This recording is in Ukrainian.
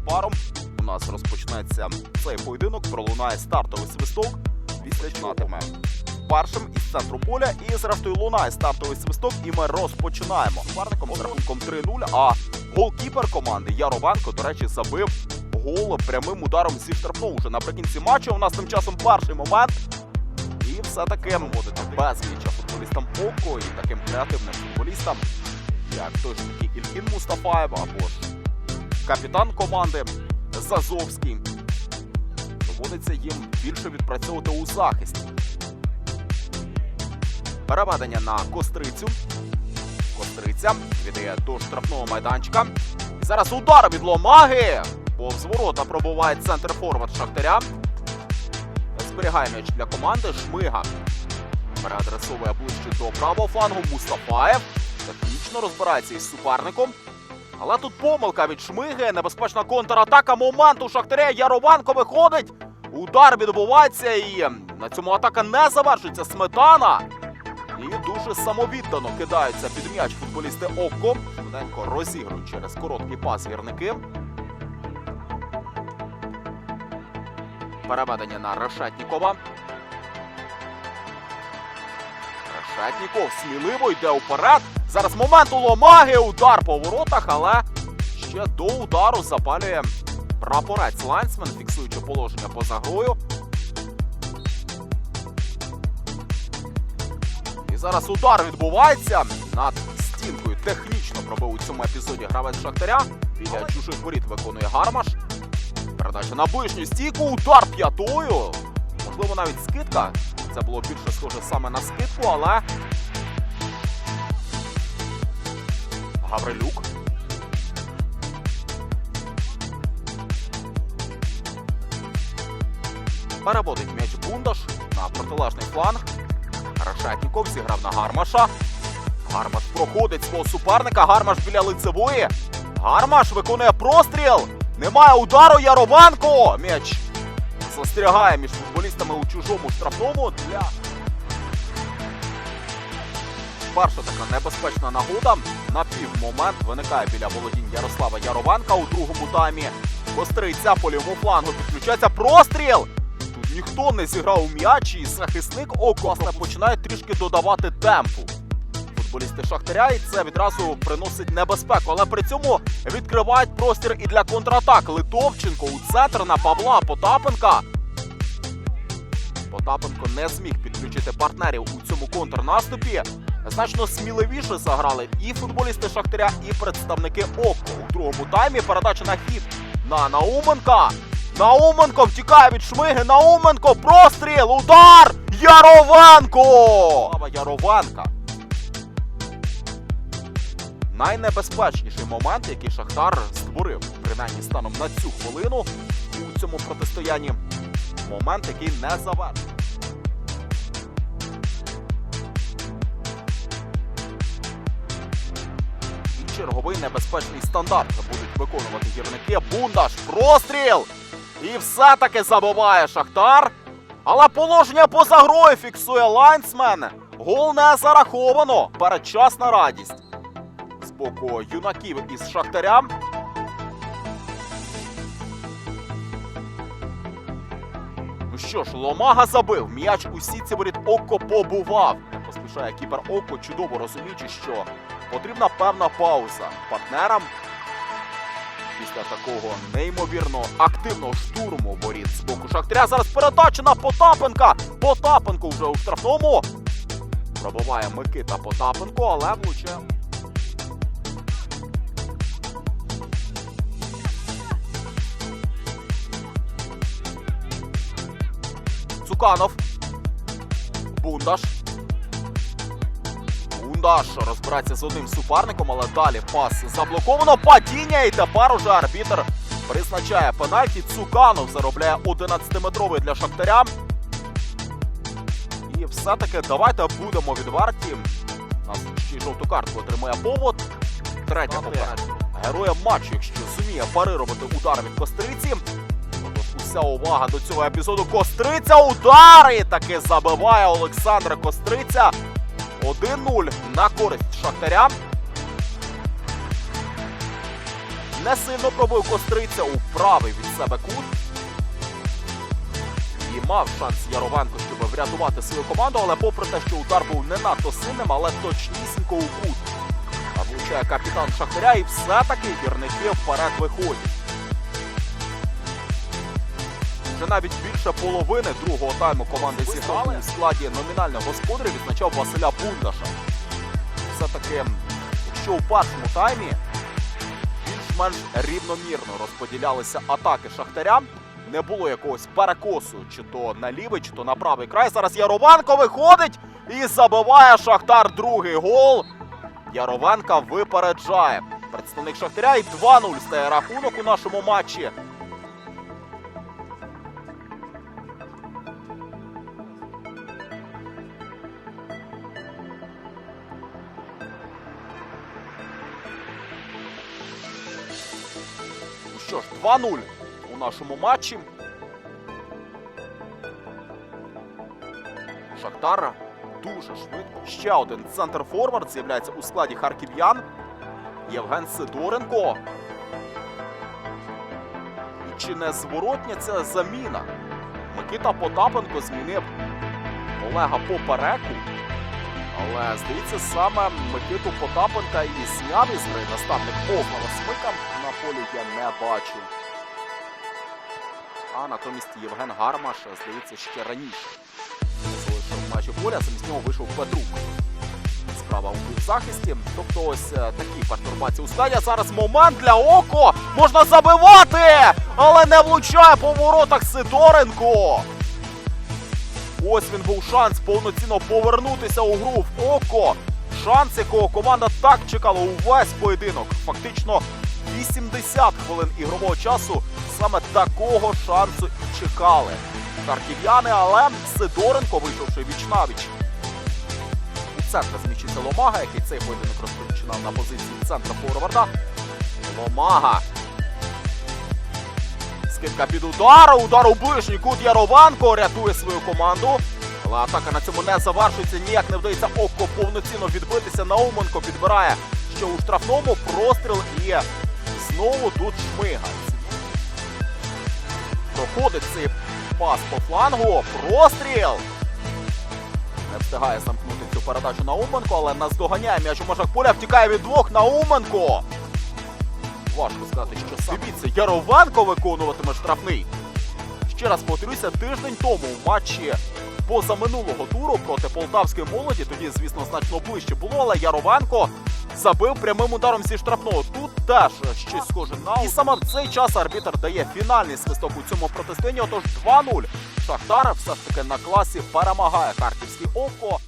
Незабаром у нас розпочнеться цей поєдинок, пролунає стартовий свисток. Після чнатиме першим із центру поля. І зрештою лунає стартовий свисток, і ми розпочинаємо. Парником з рахунком 3-0. А голкіпер команди Яровенко, до речі, забив гол прямим ударом зі штрафного вже наприкінці матчу. У нас тим часом перший момент. І все-таки вводити безліч футболістам око і таким креативним футболістам, як той ж таки Ільхін Мустафаєв або ж капітан команди Зазовський. Доводиться їм більше відпрацьовувати у захисті. Переведення на Кострицю. Костриця віддає до штрафного майданчика. Зараз удар від Ломаги. Повз ворота пробуває центр форвард Шахтаря. Зберігає м'яч для команди. Шмига. Переадресовує ближче до правого флангу Мустафаєв. Технічно розбирається із суперником. Але тут помилка від Шмиги. Небезпечна контратака. Момент у Шахтаря. Ярованко виходить. Удар відбувається і на цьому атака не завершується. Сметана. І дуже самовіддано кидаються під м'яч футболісти Око. Швиденько розігрують через короткий пас гірники. Переведення на Решетнікова. Решетніков сміливо йде уперед. Зараз момент у Ломаги. Удар по воротах, але ще до удару запалює прапорець Лайнсмен, фіксуючи положення поза грою. І зараз удар відбувається над стінкою. Технічно пробив у цьому епізоді гравець Шахтаря. Біля чужих воріт виконує Гармаш. Передача на ближню стійку, удар п'ятою. Можливо, навіть скидка. Це було більше схоже саме на скидку, але. Гаврилюк. Переводить м'яч Бундаш на протилежний фланг. Рашатніков зіграв на Гармаша. Гармаш проходить свого суперника. Гармаш біля лицевої. Гармаш виконує простріл. Немає удару Ярованко. М'яч застрягає між футболістами у чужому штрафному для. Перша така небезпечна нагода. На півмомент виникає біля володінь Ярослава Ярованка у другому таймі. Костриця по лівому флангу підключається простріл. Тут ніхто не зіграв у м'яч, і захисник око починає трішки додавати темпу. Футболісти Шахтаря, і це відразу приносить небезпеку, але при цьому відкривають простір і для контратак. Литовченко у центр на Павла Потапенка. Потапенко не зміг підключити партнерів у цьому контрнаступі. Значно сміливіше заграли і футболісти Шахтаря, і представники ОКО. У другому таймі передача на хід на Науменка. Науменко втікає від Шмиги. Науменко простріл! Удар! Яровенко! Слава Яровенка. Найнебезпечніший момент, який Шахтар створив, принаймні станом на цю хвилину у цьому протистоянні. Момент, який не завершив. І черговий небезпечний стандарт будуть виконувати гірники. Бундаш, простріл! І все-таки забиває Шахтар. Але положення поза грою фіксує лайнсмен. Гол не зараховано. Передчасна радість. Боку юнаків із Шахтаря. Ну що ж, Ломага забив. М'яч у сітці воріт Око побував. Поспішає кіпер Око, чудово розуміючи, що потрібна певна пауза партнерам. Після такого неймовірно активного штурму воріт з боку Шахтаря. Зараз передача на Потапенка. Потапенко вже у штрафному. Пробиває Микита Потапенко, але влучає. Цуканов. Бундаш. Бундаш розбирається з одним суперником, але далі пас заблоковано. Падіння, і тепер уже арбітр призначає пенальті. Цуканов заробляє 11-метровий для Шахтаря. І все-таки давайте будемо відверті. Нас ще й жовту картку отримує повод. Третя попередження. Героя матчу, якщо зуміє парирувати удар від Костриці. Отож, увага до цього епізоду. Костриця удар! І таки забиває Олександр Костриця. 1-0 на користь Шахтаря. Не сильно пробив Костриця у правий від себе кут. І мав шанс Яровенко, щоб врятувати свою команду, але попри те, що удар був не надто сильним, але точнісінько у кут. А влучає капітан Шахтаря і все-таки гірники вперед виходять. Вже навіть більше половини другого тайму команди зіграли у складі номінального господаря відзначав Василя Бундаша. Все-таки, якщо у першому таймі більш-менш рівномірно розподілялися атаки Шахтаря, не було якогось перекосу, чи то на лівий, чи то на правий край. Зараз Яровенко виходить і забиває Шахтар другий гол. Яровенка випереджає. Представник Шахтаря і 2-0 стає рахунок у нашому матчі. Що ж, 2-0 у нашому матчі. Шахтар дуже швидко. Ще один центр форвард з'являється у складі харків'ян. Євген Сидоренко. І чи не зворотня ця заміна? Микита Потапенко змінив Олега Попереку. Але, здається, саме Микиту Потапенка і зняв із гри наставник Огнала Смика на полі я не бачу. А натомість Євген Гармаш, здається, ще раніше залишив матчі поля, замість нього вийшов Петрук. Справа у півзахисті. Тобто ось е, такі пертурбації у. А Зараз момент для око. Можна забивати! Але не влучає по воротах Сидоренко. Ось він був шанс повноцінно повернутися у гру в око. Шанс, якого команда так чекала увесь поєдинок. Фактично 80 хвилин ігрового часу. Саме такого шансу і чекали. Харків'яни, але Сидоренко, вийшовши віч навіч. У центрі зміщиться Ломага, який цей поєдинок розпочинав на позиції центра форварда. Ломага. Скидка під удар, удар у ближній кут Ярованко рятує свою команду. Але атака на цьому не завершується, ніяк не вдається око повноцінно відбитися. Науменко підбирає ще у штрафному простріл і знову тут шмига. Проходить цей пас по флангу. Простріл. Не встигає замкнути цю передачу Науменко, але наздоганяє м'яч у межах поля, втікає від двох Науменко. Важко сказати, що сам. Дивіться, Яровенко виконуватиме штрафний. Ще раз повторюся, тиждень тому в матчі позаминулого туру проти полтавської молоді, тоді, звісно, значно ближче було, але Яровенко забив прямим ударом зі штрафного. Тут теж щось схоже на і саме в цей час арбітр дає фінальний свисток у цьому протистоянні. Отож 2-0. Шахтар все ж таки на класі перемагає харківський око.